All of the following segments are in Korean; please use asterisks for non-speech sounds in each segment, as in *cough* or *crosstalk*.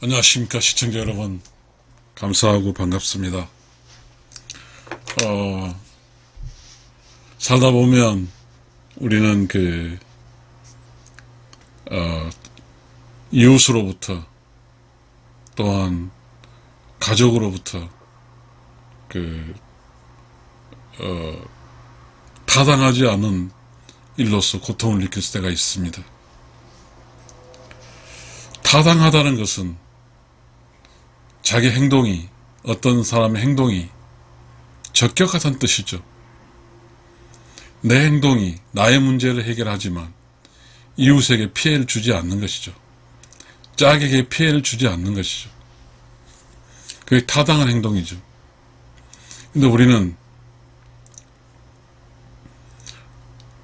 안녕하십니까 시청자 여러분 감사하고 반갑습니다. 어, 살다 보면 우리는 그 어, 이웃으로부터 또한 가족으로부터 그 어, 타당하지 않은 일로서 고통을 느낄 때가 있습니다. 타당하다는 것은 자기 행동이 어떤 사람의 행동이 적격하다는 뜻이죠. 내 행동이 나의 문제를 해결하지만 이웃에게 피해를 주지 않는 것이죠. 짝에게 피해를 주지 않는 것이죠. 그게 타당한 행동이죠. 근데 우리는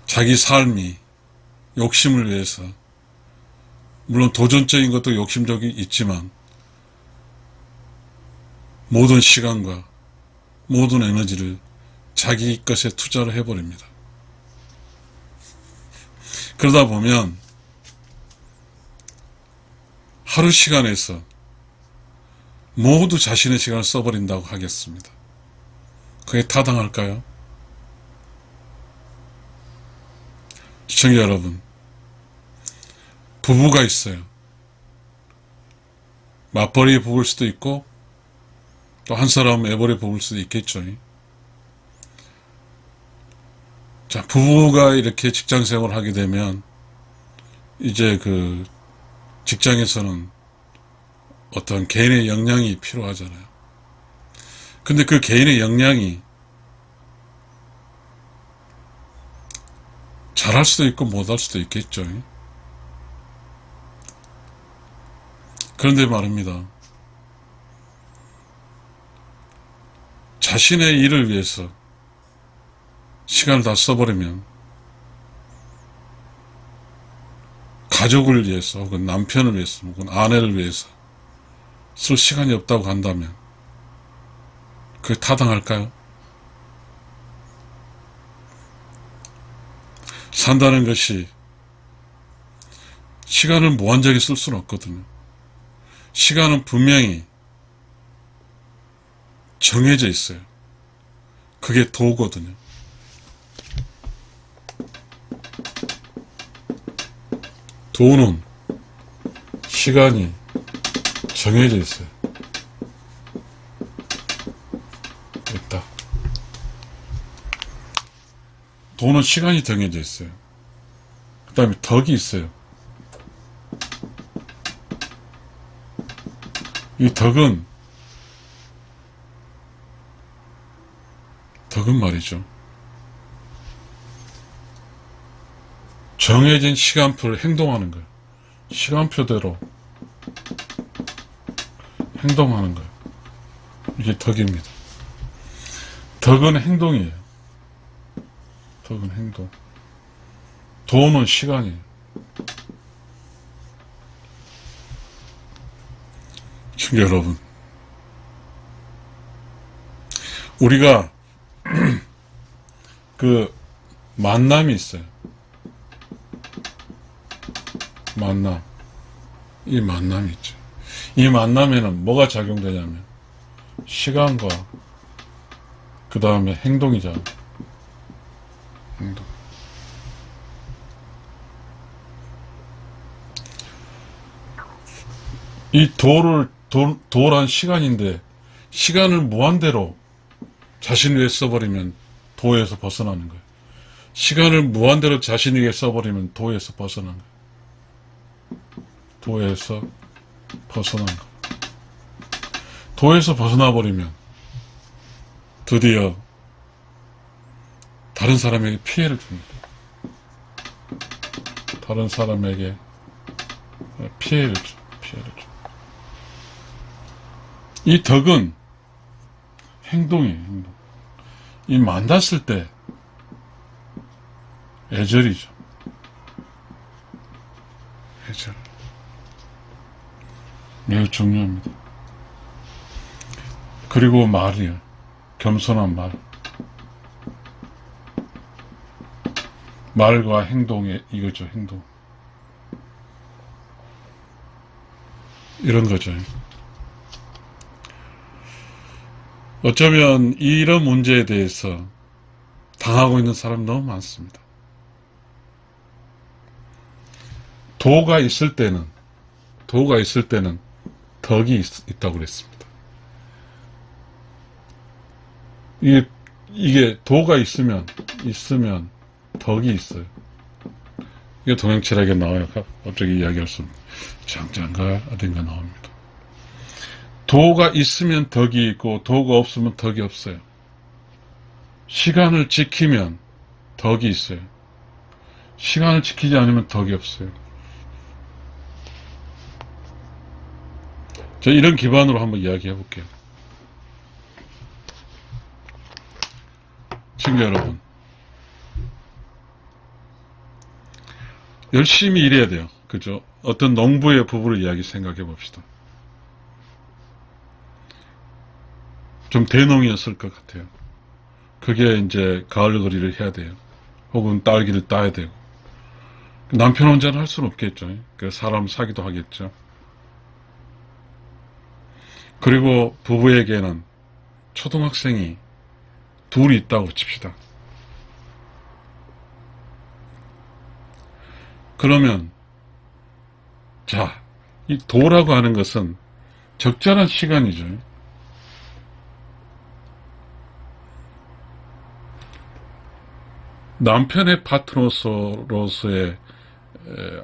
자기 삶이 욕심을 위해서 물론 도전적인 것도 욕심적이 있지만 모든 시간과 모든 에너지를 자기 것에 투자를 해버립니다. 그러다 보면 하루 시간에서 모두 자신의 시간을 써버린다고 하겠습니다. 그게 타당할까요? 시청자 여러분, 부부가 있어요. 맞벌이 부부일 수도 있고, 또 한 사람은 애벌이 부부일 수도 있겠죠. 자, 부부가 이렇게 직장 생활을 하게 되면, 이제 그 직장에서는 어떤 개인의 역량이 필요하잖아요. 근데 그 개인의 역량이 잘할 수도 있고 못할 수도 있겠죠. 그런데 말입니다. 자신의 일을 위해서 시간을 다 써버리면 가족을 위해서 혹은 남편을 위해서 혹은 아내를 위해서 쓸 시간이 없다고 한다면 그게 타당할까요? 산다는 것이 시간을 무한하게 쓸 수는 없거든요. 시간은 분명히 정해져 있어요. 그게 도거든요. 도는 시간이 정해져 있어요. 있다. 도는 시간이 정해져 있어요. 그 다음에 덕이 있어요. 이 덕은 덕은 말이죠. 정해진 시간표를 행동하는 거예요. 시간표대로 행동하는 거예요. 이게 덕입니다. 덕은 행동이에요. 덕은 행동. 도는 시간이에요. 친구 여러분, 우리가 *clears throat* 그 만남이 있어요. 만남. 이 만남이 있죠. 이 만남에는 뭐가 작용되냐면 시간과 그 다음에 행동이잖아. 행동. 이 도를 도, 도란 시간인데 시간을 무한대로 자신 위해 써버리면 도에서 벗어나는 거예요. 시간을 무한대로 자신에게 써버리면 도에서 벗어나는 거예요. 도에서 벗어난 거. 도에서 벗어나 버리면 드디어 다른 사람에게 피해를 줍니다. 다른 사람에게 피해를 줘, 피해를 줘. 이 덕은 행동이에요, 행동. 이 만났을 때 애절이죠. 애절. 매우 중요합니다. 그리고 말이요. 겸손한 말. 말과 행동의 이거죠, 행동. 이런 거죠. 어쩌면 이런 문제에 대해서 당하고 있는 사람 너무 많습니다. 도가 있을 때는, 도가 있을 때는 덕이 있, 있다고 그랬습니다. 이게, 이게 도가 있으면, 있으면 덕이 있어요. 이게 동양철학에 나와요. 갑자기 이야기할 수 없는. 장장가 어딘가 나옵니다. 도가 있으면 덕이 있고 도가 없으면 덕이 없어요. 시간을 지키면 덕이 있어요. 시간을 지키지 않으면 덕이 없어요. 저 이런 기반으로 한번 이야기해 볼게요. 친구 여러분. 열심히 일해야 돼요. 그죠? 어떤 농부의 부부를 이야기 생각해 봅시다. 좀 대농이었을 것 같아요. 그게 이제 가을거리를 해야 돼요. 혹은 딸기를 따야 되고. 남편 혼자는 할 수는 없겠죠. 그 사람 사기도 하겠죠. 그리고 부부에게는 초등학생이 둘이 있다고 칩시다. 그러면 자, 이 도라고 하는 것은 적절한 시간이죠. 남편의 파트너로서의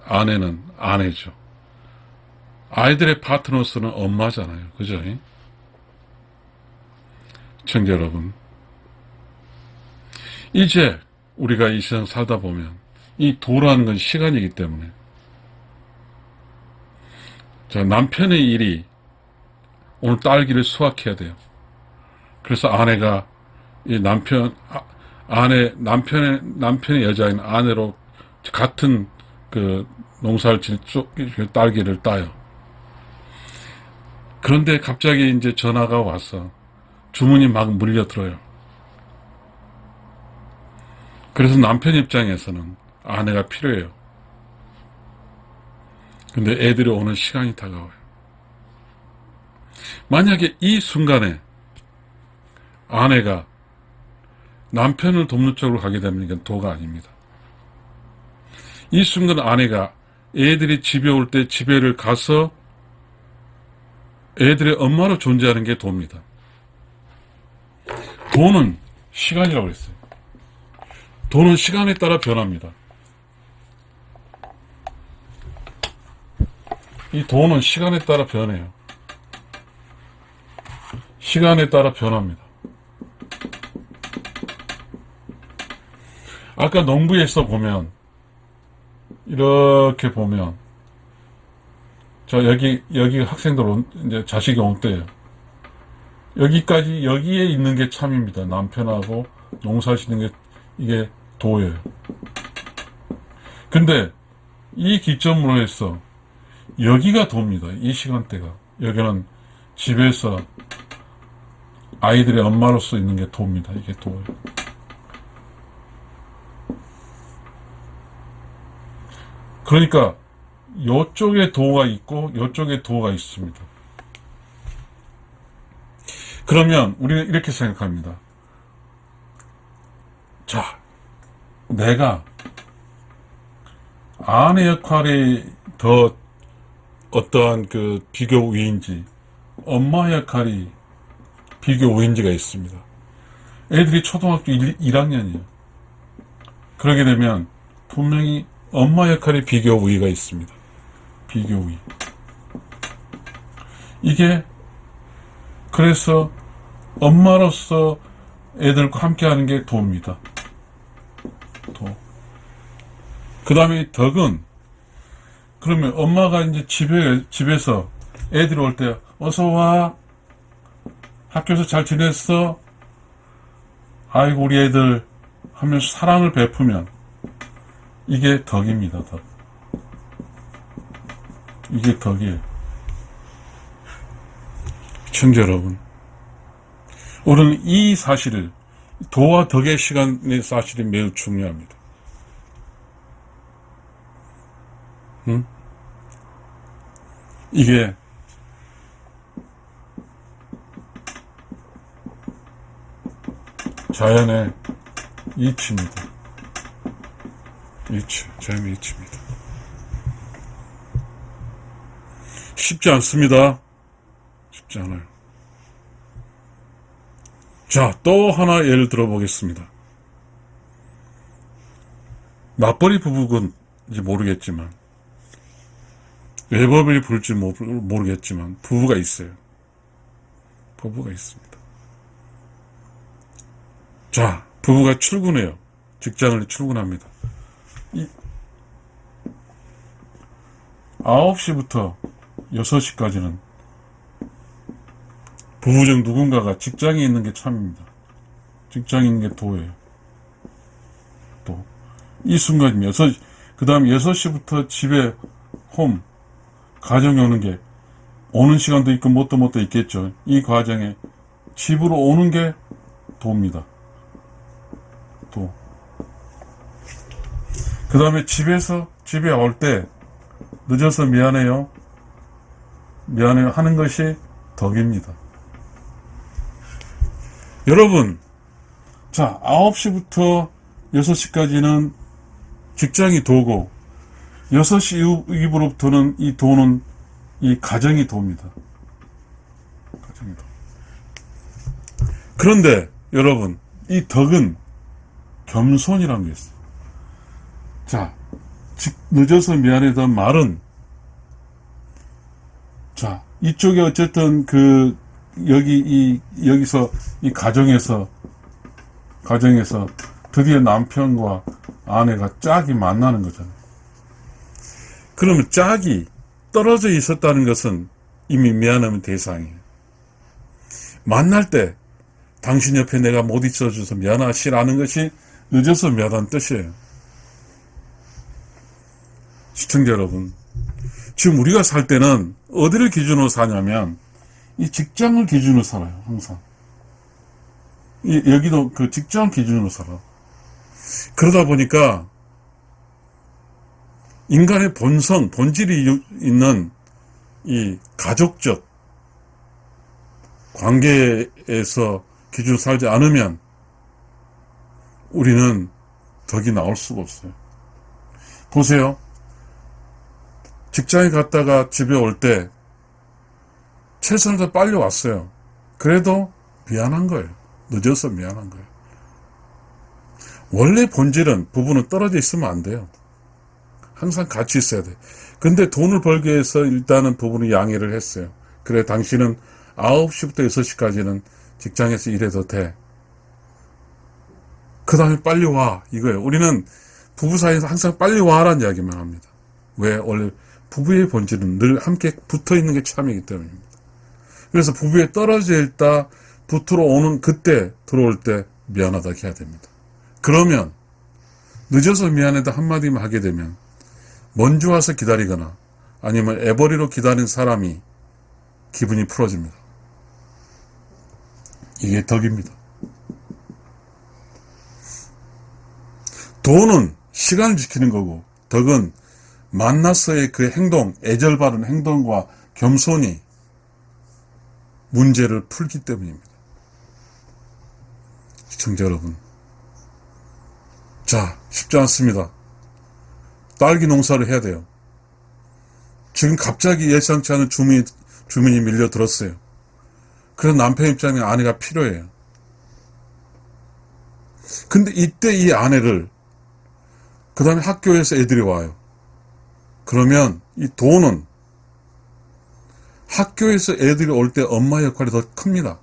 아내는 아내죠. 아이들의 파트너스는 엄마잖아요. 그죠? 청자 여러분. 이제 우리가 이 세상 살다 보면 이 도라는 건 시간이기 때문에 자, 남편의 일이 오늘 딸기를 수확해야 돼요. 그래서 아내가 이 남편 아, 아내 남편의 남편의 여자인 아내로 같은 그 농사를 지는 쪽 딸기를 따요. 그런데 갑자기 이제 전화가 와서 주문이 막 물려들어요. 그래서 남편 입장에서는 아내가 필요해요. 근데 애들이 오는 시간이 다가와요. 만약에 이 순간에 아내가 남편을 돕는 쪽으로 가게 되면 이건 도가 아닙니다. 이 순간 아내가 애들이 집에 올 때 집에를 가서 애들의 엄마로 존재하는 게 도입니다. 도는 시간이라고 그랬어요. 도는 시간에 따라 변합니다. 이 도는 시간에 따라 변해요. 시간에 따라 변합니다. 아까 농부에서 보면 이렇게 보면 저 여기 여기 학생들 온, 이제 자식이 온 때예요. 여기까지 여기에 있는 게 참입니다. 남편하고 농사 짓는 게 이게 도예요. 근데 이 기점으로 해서 여기가 도입니다. 이 시간대가 여기는 집에서 아이들의 엄마로서 있는 게 도입니다. 이게 도예요. 그러니까 요쪽에 도가 있고 요쪽에 도가 있습니다. 그러면 우리는 이렇게 생각합니다. 자, 내가 아내 역할이 더 어떠한 그 비교 우위인지 엄마 역할이 비교 우위인지가 있습니다. 애들이 초등학교 1, 1학년이에요. 그러게 되면 분명히 엄마 역할의 비교 우위가 있습니다. 비교 우위. 이게 그래서 엄마로서 애들과 함께 하는 게 도입니다. 도. 그 다음에 덕은 그러면 엄마가 이제 집에, 집에서 애들이 올 때, 어서 와. 학교에서 잘 지냈어? 아이고, 우리 애들 하면서 사랑을 베푸면, 이게 덕입니다. 덕. 이게 덕이에요. 청자 여러분. 오늘 이 사실을 도와 덕의 시간의 사실이 매우 중요합니다. 응? 이게 자연의 이치입니다. 이치, 자연의 이치입니다. 쉽지 않습니다. 쉽지 않아요. 자, 또 하나 예를 들어보겠습니다. 맞벌이 부부건지 모르겠지만, 외법이 모르- 모르겠지만, 부부가 있어요. 부부가 있습니다. 자, 부부가 출근해요. 직장을 출근합니다. 이 9시부터 6시까지는 부부 중 누군가가 직장에 있는 게 참입니다. 직장에 있는 게 도예요. 또, 이 순간 6, 그 다음 6시부터 집에 홈, 가정에 오는 게, 오는 시간도 있고 못도 못도 있겠죠. 이 과정에 집으로 오는 게 도입니다. 그 다음에 집에서, 집에 올 때, 늦어서 미안해요. 미안해요 하는 것이 덕입니다. 여러분, 자, 9시부터 6시까지는 직장이 도고, 6시 이후- 이후로부터는 이 도는 이 가정이 도입니다. 가정이 도. 그런데, 여러분, 이 덕은 겸손이라는 게 있어요. 자, 직- 늦어서 미안하다는 말은, 자, 이쪽에 어쨌든 그, 여기, 이, 여기서, 이 가정에서, 가정에서 드디어 남편과 아내가 짝이 만나는 거잖아요. 그러면 짝이 떨어져 있었다는 것은 이미 미안하면 대상이에요. 만날 때 당신 옆에 내가 못 있어줘서 미안하시라는 것이 늦어서 미안하다는 뜻이에요. 시청자 여러분, 지금 우리가 살 때는 어디를 기준으로 사냐면 이 직장을 기준으로 살아요, 항상. 이- 여기도 그 직장 기준으로 살아. 그러다 보니까 인간의 본성, 본질이 유- 있는 이 가족적 관계에서 기준으로 살지 않으면 우리는 덕이 나올 수가 없어요. 보세요. 직장에 갔다가 집에 올 때 최선을 다 빨리 왔어요. 그래도 미안한 거예요. 늦어서 미안한 거예요. 원래 본질은 부부는 떨어져 있으면 안 돼요. 항상 같이 있어야 돼. 근데 돈을 벌기 위해서 일단은 부부는 양해를 했어요. 그래, 당신은 9시부터 6시까지는 직장에서 일해도 돼. 그 다음에 빨리 와. 이거예요. 우리는 부부 사이에서 항상 빨리 와라는 이야기만 합니다. 왜? 원래 부부의 본질은 늘 함께 붙어 있는 게 참이기 때문입니다. 그래서 부부에 떨어져 있다 붙으러 오는 그때 들어올 때 미안하다 해야 됩니다. 그러면 늦어서 미안하다 한마디만 하게 되면 먼저 와서 기다리거나 아니면 애버리로 기다린 사람이 기분이 풀어집니다. 이게 덕입니다. 도는 시간을 지키는 거고 덕은 만나서의 그 행동, 애절 바른 행동과 겸손이 문제를 풀기 때문입니다. 시청자 여러분. 자, 쉽지 않습니다. 딸기 농사를 해야 돼요. 지금 갑자기 예상치 않은 주민, 주민이 밀려 들었어요. 그래서 남편 입장에 아내가 필요해요. 근데 이때 이 아내를, 그 다음에 학교에서 애들이 와요. 그러면 이 돈은 학교에서 애들이 올 때 엄마 역할이 더 큽니다.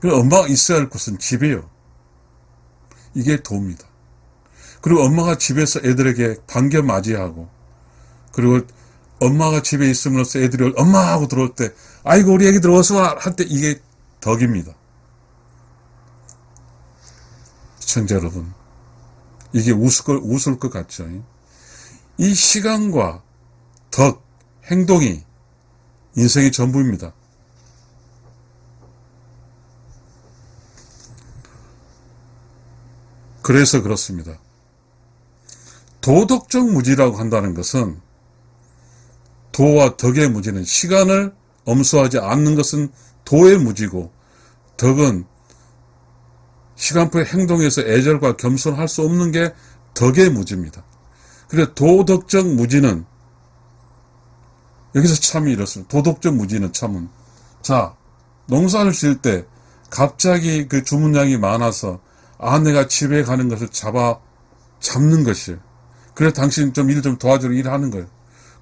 그리고 엄마가 있어야 할 곳은 집이에요. 이게 도입니다. 그리고 엄마가 집에서 애들에게 반겨 맞이하고, 그리고 엄마가 집에 있음으로써 애들이 올- 엄마 하고 들어올 때, 아이고, 우리 애기 들어와서 와! 할때 이게 덕입니다. 시청자 여러분, 이게 웃을 걸, 웃을 것 같죠? 이 시간과 덕, 행동이 인생의 전부입니다. 그래서 그렇습니다. 도덕적 무지라고 한다는 것은 도와 덕의 무지는 시간을 엄수하지 않는 것은 도의 무지고 덕은 시간표의 행동에서 애절과 겸손할 수 없는 게 덕의 무지입니다. 그래 도덕적 무지는 여기서 참이 이렇습니다. 도덕적 무지는 참은 자 농사를 지을 때 갑자기 그 주문량이 많아서 아내가 집에 가는 것을 잡아 잡는 것이에요. 그래 당신 좀 일 좀 도와주려 일하는 거예요.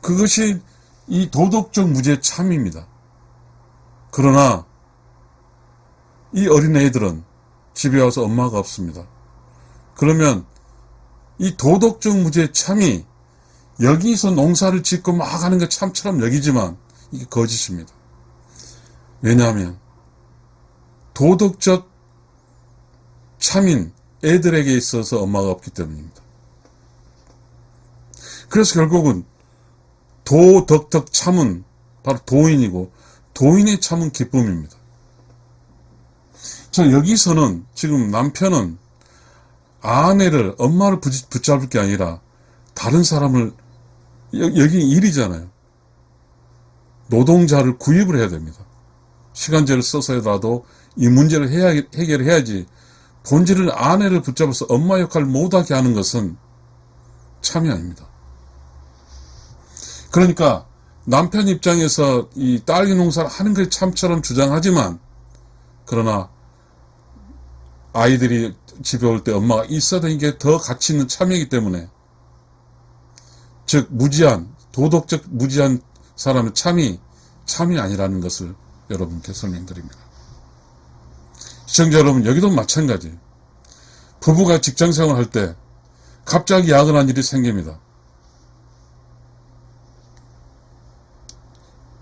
그것이 이 도덕적 무지의 참입니다. 그러나 이 어린애들은 집에 와서 엄마가 없습니다. 그러면 이 도덕적 무지의 참이 여기서 농사를 짓고 막 하는 게 참처럼 여기지만 이게 거짓입니다. 왜냐하면 도덕적 참인 애들에게 있어서 엄마가 없기 때문입니다. 그래서 결국은 도덕적 참은 바로 도인이고 도인의 참은 기쁨입니다. 자 여기서는 지금 남편은 아내를 엄마를 붙- 붙잡을 게 아니라 다른 사람을 여- 여기 일이잖아요. 노동자를 구입을 해야 됩니다. 시간제를 써서라도 이 문제를 해야, 해결해야지 본질을 아내를 붙잡아서 엄마 역할을 못하게 하는 것은 참이 아닙니다. 그러니까 남편 입장에서 이 딸기 농사를 하는 게 참처럼 주장하지만 그러나 아이들이 집에 올 때 엄마가 있어야 되는 게 더 가치 있는 참이기 때문에 즉 무지한 도덕적 무지한 사람의 참이 참이 아니라는 것을 여러분께 설명드립니다. 시청자 여러분 여기도 마찬가지. 부부가 직장 생활 할 때 갑자기 야근한 일이 생깁니다.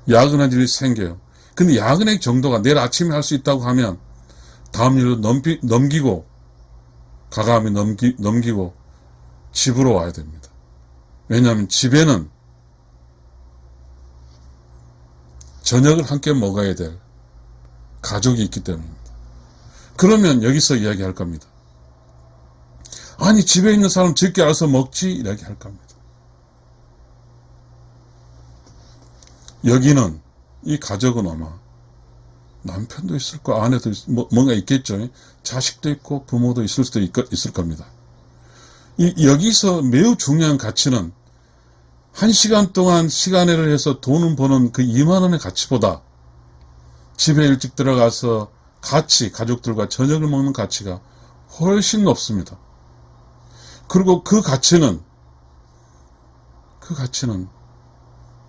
야근한 일이 생겨요. 근데 야근의 정도가 내일 아침에 할 수 있다고 하면 다음 일로 넘기, 넘기고 가감히 넘기, 넘기고 집으로 와야 됩니다. 왜냐하면 집에는 저녁을 함께 먹어야 될 가족이 있기 때문입니다. 그러면 여기서 이야기할 겁니다. 아니 집에 있는 사람 적게 알아서 먹지 이야기할 겁니다. 여기는 이 가족은 아마 남편도 있을 거 아내도 있, 뭐, 뭔가 있겠죠. 자식도 있고 부모도 있을 수도 있, 있을 겁니다. 이, 여기서 매우 중요한 가치는 한 시간 동안 시간을 해서 돈을 버는 그 2만 원의 가치보다 집에 일찍 들어가서 같이 가족들과 저녁을 먹는 가치가 훨씬 높습니다. 그리고 그 가치는 그 가치는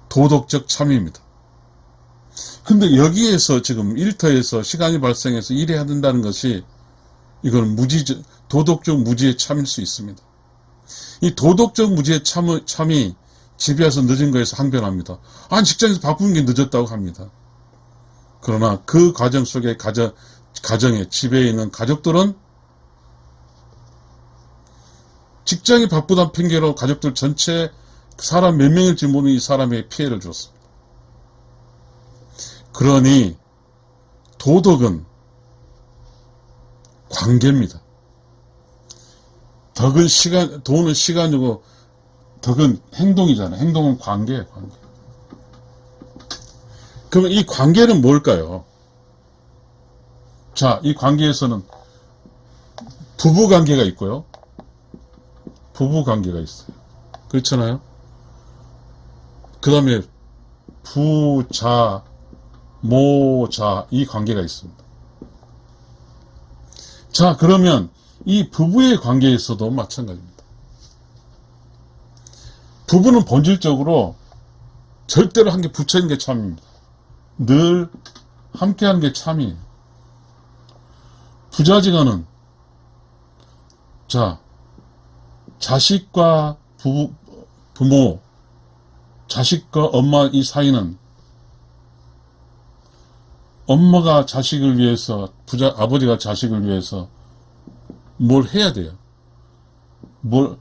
도덕적 참입니다. 근데 여기에서 지금 일터에서 시간이 발생해서 일해야 된다는 것이 이건 무지 도덕적 무지의 참일 수 있습니다. 이 도덕적 무지의 참, 참이 집에 와서 늦은 거에서 항변합니다. 아니 직장에서 바쁜 게 늦었다고 합니다. 그러나 그 과정 속에 가정, 가정에 집에 있는 가족들은 직장이 바쁘다는 핑계로 가족들 전체 사람 몇 명일지 모르는 이 사람의 피해를 줬습니다. 그러니 도덕은 관계입니다. 덕은 시간, 돈은 시간이고 덕은 행동이잖아요. 행동은 관계예요, 관계. 그러면 이 관계는 뭘까요? 자, 이 관계에서는 부부 관계가 있고요. 부부 관계가 있어요. 그렇잖아요? 그 다음에 부자, 모자, 이 관계가 있습니다. 자, 그러면 이 부부의 관계에서도 마찬가지입니다. 부부는 본질적으로 절대로 한게 붙여있는 게 참입니다. 늘 함께 하는 게 참이에요. 부자지간은, 자, 자식과 부, 부모, 자식과 엄마 이 사이는 엄마가 자식을 위해서, 부자, 아버지가 자식을 위해서 뭘 해야 돼요. 뭘,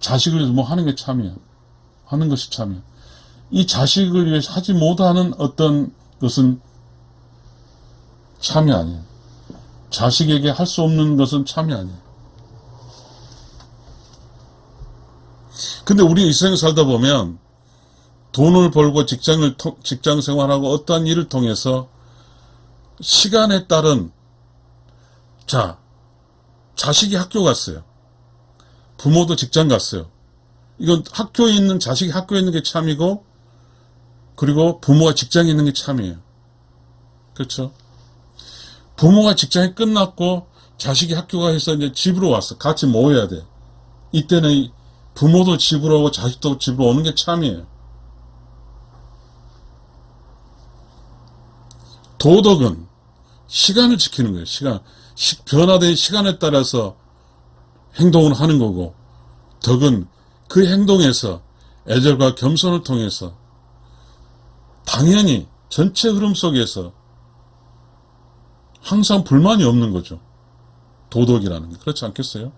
자식을 위해서 뭐 하는 게 참이야. 하는 것이 참이야. 이 자식을 위해서 하지 못하는 어떤 것은 참이 아니에요. 자식에게 할 수 없는 것은 참이 아니에요. 근데 우리 이 세상 살다 보면 돈을 벌고 직장을, 통- 직장 생활하고 어떠한 일을 통해서 시간에 따른, 자, 자식이 학교 갔어요. 부모도 직장 갔어요. 이건 학교에 있는 자식이 학교에 있는 게 참이고 그리고 부모가 직장에 있는 게 참이에요. 그렇죠? 부모가 직장이 끝났고 자식이 학교가 해서 이제 집으로 왔어. 같이 모여야 돼. 이때는 이 부모도 집으로 오고 자식도 집으로 오는 게 참이에요. 도덕은 시간을 지키는 거예요. 시간. 시- 변화된 시간에 따라서 행동을 하는 거고, 덕은 그 행동에서 애절과 겸손을 통해서 당연히 전체 흐름 속에서 항상 불만이 없는 거죠. 도덕이라는 게. 그렇지 않겠어요?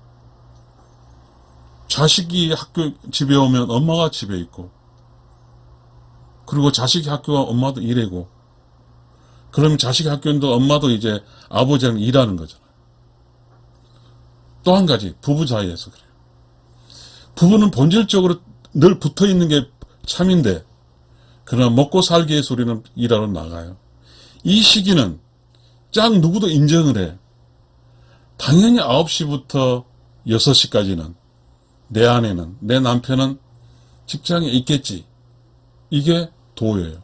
자식이 학교, 집에 오면 엄마가 집에 있고, 그리고 자식이 학교가 엄마도 일하고, 그러면 자식이 학교인도 엄마도 이제 아버지랑 일하는 거잖아요. 또 한 가지, 부부 사이에서 그래요. 부부는 본질적으로 늘 붙어 있는 게 참인데, 그러나 먹고 살기 위해서 우리는 일하러 나가요. 이 시기는 짝 누구도 인정을 해. 당연히 9시부터 6시까지는 내 아내는, 내 남편은 직장에 있겠지. 이게 도예요.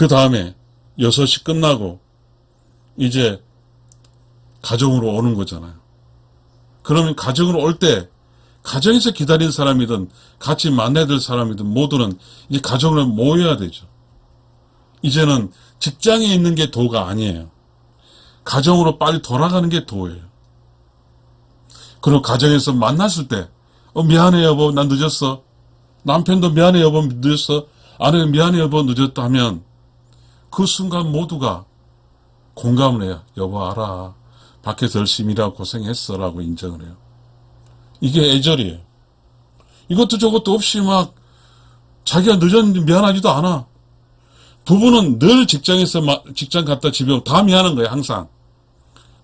그 다음에 6시 끝나고 이제 가정으로 오는 거잖아요. 그러면 가정으로 올 때 가정에서 기다린 사람이든 같이 만나야 될 사람이든 모두는 이제 가정으로 모여야 되죠. 이제는 직장에 있는 게 도가 아니에요. 가정으로 빨리 돌아가는 게 도예요. 그리고 가정에서 만났을 때, 어, 미안해 여보, 난 늦었어. 남편도 미안해 여보, 늦었어. 아내 미안해 여보, 늦었다 하면 그 순간 모두가 공감을 해요. 여보 알아. 밖에서 열심히 일하고 고생했어. 라고 인정을 해요. 이게 애절이에요. 이것도 저것도 없이 막 자기가 늦었는데 미안하지도 않아. 부부는 늘 직장에서 마- 직장 갔다 집에 오면 다 미안한 거예요. 항상.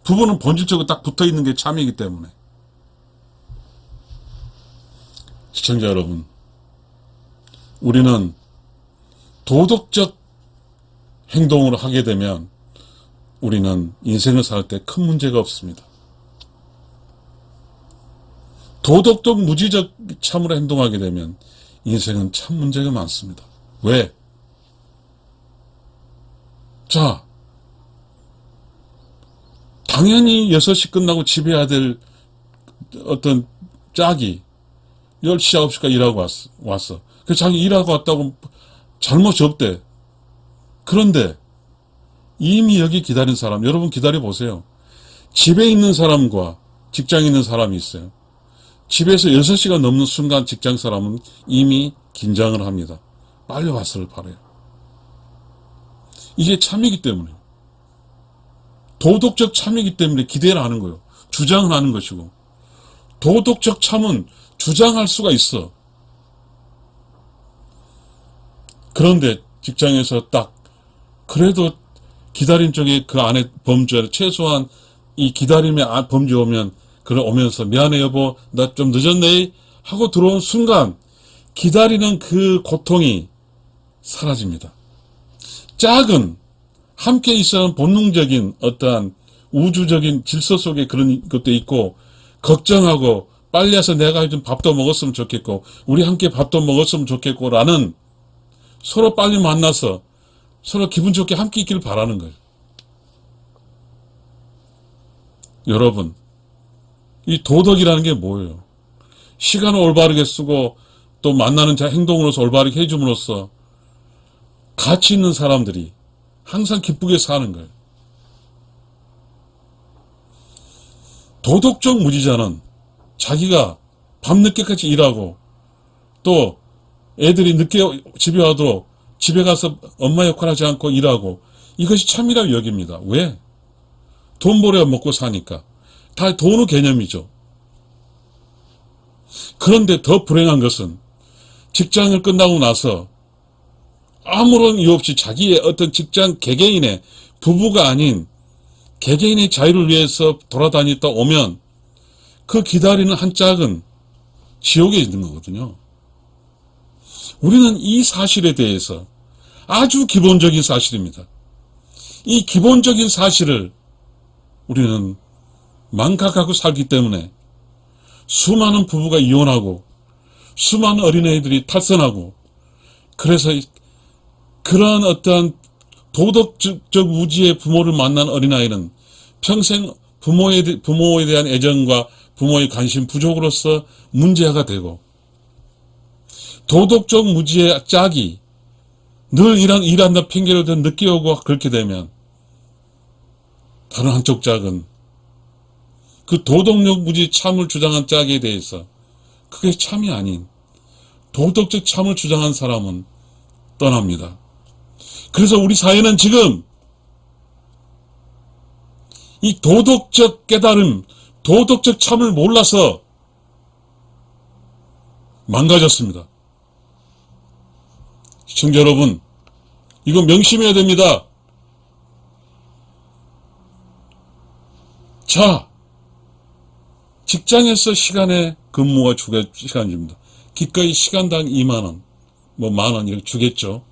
부부는 본질적으로 딱 붙어 있는 게 참이기 때문에. 시청자 여러분, 우리는 도덕적 행동을 하게 되면 우리는 인생을 살 때 큰 문제가 없습니다. 도덕적 무지적 참으로 행동하게 되면 인생은 참 문제가 많습니다. 왜? 자, 당연히 6시 끝나고 집에 해야 될 어떤 짝이 10시, 9시까지 일하고 왔어. 왔어. 그 자기 일하고 왔다고 잘못이 없대. 그런데 이미 여기 기다린 사람, 여러분 기다려 보세요. 집에 있는 사람과 직장에 있는 사람이 있어요. 집에서 6시가 넘는 순간 직장 사람은 이미 긴장을 합니다. 빨리 왔을 바래요. 이게 참이기 때문에. 도덕적 참이기 때문에 기대를 하는 거예요. 주장을 하는 것이고. 도덕적 참은 주장할 수가 있어. 그런데 직장에서 딱 그래도 기다림 쪽에 그 안에 범죄를 최소한 이 기다림의 아- 범죄 오면 그래 오면서 미안해 여보 나 좀 늦었네 하고 들어온 순간 기다리는 그 고통이 사라집니다. 짝은 함께 있어야 본능적인 어떠한 우주적인 질서 속에 그런 것도 있고 걱정하고 빨리 와서 내가 좀 밥도 먹었으면 좋겠고 우리 함께 밥도 먹었으면 좋겠고 라는 서로 빨리 만나서 서로 기분 좋게 함께 있기를 바라는 거예요. 여러분, 이 도덕이라는 게 뭐예요? 시간을 올바르게 쓰고 또 만나는 자 행동으로서 올바르게 해줌으로써 가치 있는 사람들이 항상 기쁘게 사는 거예요. 도덕적 무지자는 자기가 밤늦게까지 일하고 또 애들이 늦게 집에 와도 집에 가서 엄마 역할 하지 않고 일하고 이것이 참이라고 여깁니다. 왜? 돈 벌어야 먹고 사니까. 다 돈의 개념이죠. 그런데 더 불행한 것은 직장을 끝나고 나서 아무런 이유 없이 자기의 어떤 직장 개개인의 부부가 아닌 개개인의 자유를 위해서 돌아다니다 오면 그 기다리는 한 짝은 지옥에 있는 거거든요. 우리는 이 사실에 대해서 아주 기본적인 사실입니다. 이 기본적인 사실을 우리는 망각하고 살기 때문에 수많은 부부가 이혼하고 수많은 어린애들이 탈선하고 그래서 이- 그런 어떠한 도덕적 무지의 부모를 만난 어린아이는 평생 부모에, 대- 부모에 대한 애정과 부모의 관심 부족으로서 문제가 되고 도덕적 무지의 짝이 늘 일한, 일한다 핑계를 대 늦게 오고 그렇게 되면 다른 한쪽 짝은 그 도덕력 무지 참을 주장한 짝에 대해서 그게 참이 아닌 도덕적 참을 주장한 사람은 떠납니다. 그래서 우리 사회는 지금 이 도덕적 깨달음, 도덕적 참을 몰라서 망가졌습니다. 시청자 여러분, 이거 명심해야 됩니다. 자, 직장에서 시간에 근무가 주가 시간 줍니다. 기꺼이 시간당 2만원, 뭐 만원 이렇게 주겠죠.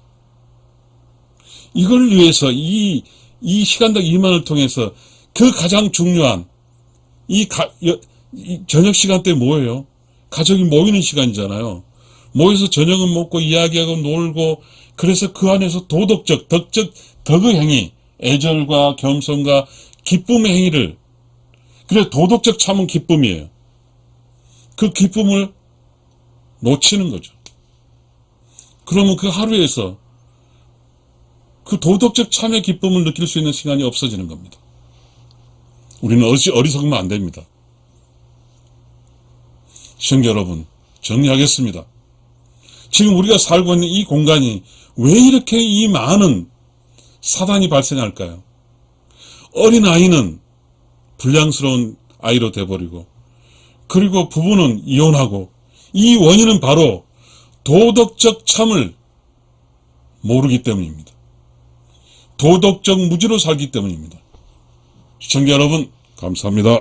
이걸 위해서 이, 이 시간당 2만원을 통해서 그 가장 중요한 이, 가, 여- 이 저녁 시간 대 뭐예요? 가족이 모이는 시간이잖아요. 모여서 저녁은 먹고 이야기하고 놀고 그래서 그 안에서 도덕적, 덕적, 덕의 행위, 애절과 겸손과 기쁨의 행위를 그래 도덕적 참은 기쁨이에요. 그 기쁨을 놓치는 거죠. 그러면 그 하루에서 그 도덕적 참의 기쁨을 느낄 수 있는 시간이 없어지는 겁니다. 우리는 어리, 어리석으면 안 됩니다. 시청자 여러분, 정리하겠습니다. 지금 우리가 살고 있는 이 공간이 왜 이렇게 이 많은 사단이 발생할까요? 어린 아이는 불량스러운 아이로 돼버리고, 그리고 부부는 이혼하고, 이 원인은 바로 도덕적 참을 모르기 때문입니다. 도덕적 무지로 살기 때문입니다. 시청자 여러분, 감사합니다.